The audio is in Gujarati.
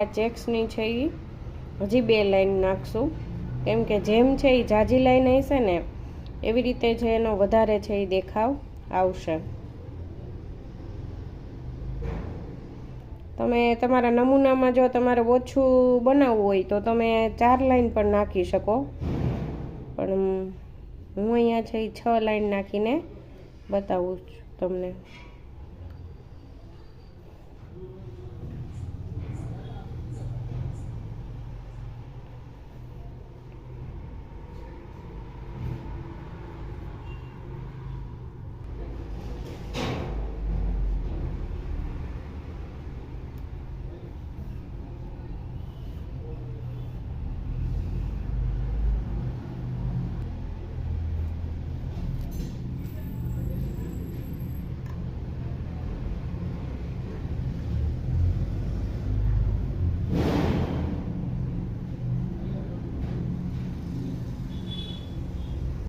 આ ચેક્સની છે એ હજી બે લાઈન નાખશું. કેમ કે જેમ છે એ જાજી લાઈન હશે ને, એવી રીતે છે એનો વધારે છે એ દેખાવ આવશે. તમે તમારા નમૂનામાં જો તમારે ઓછું બનાવવું હોય તો તમે ચાર લાઈન પણ નાખી શકો. પણ હું અહીંયા છે એ છ લાઈન નાખીને બતાવું છું તમને.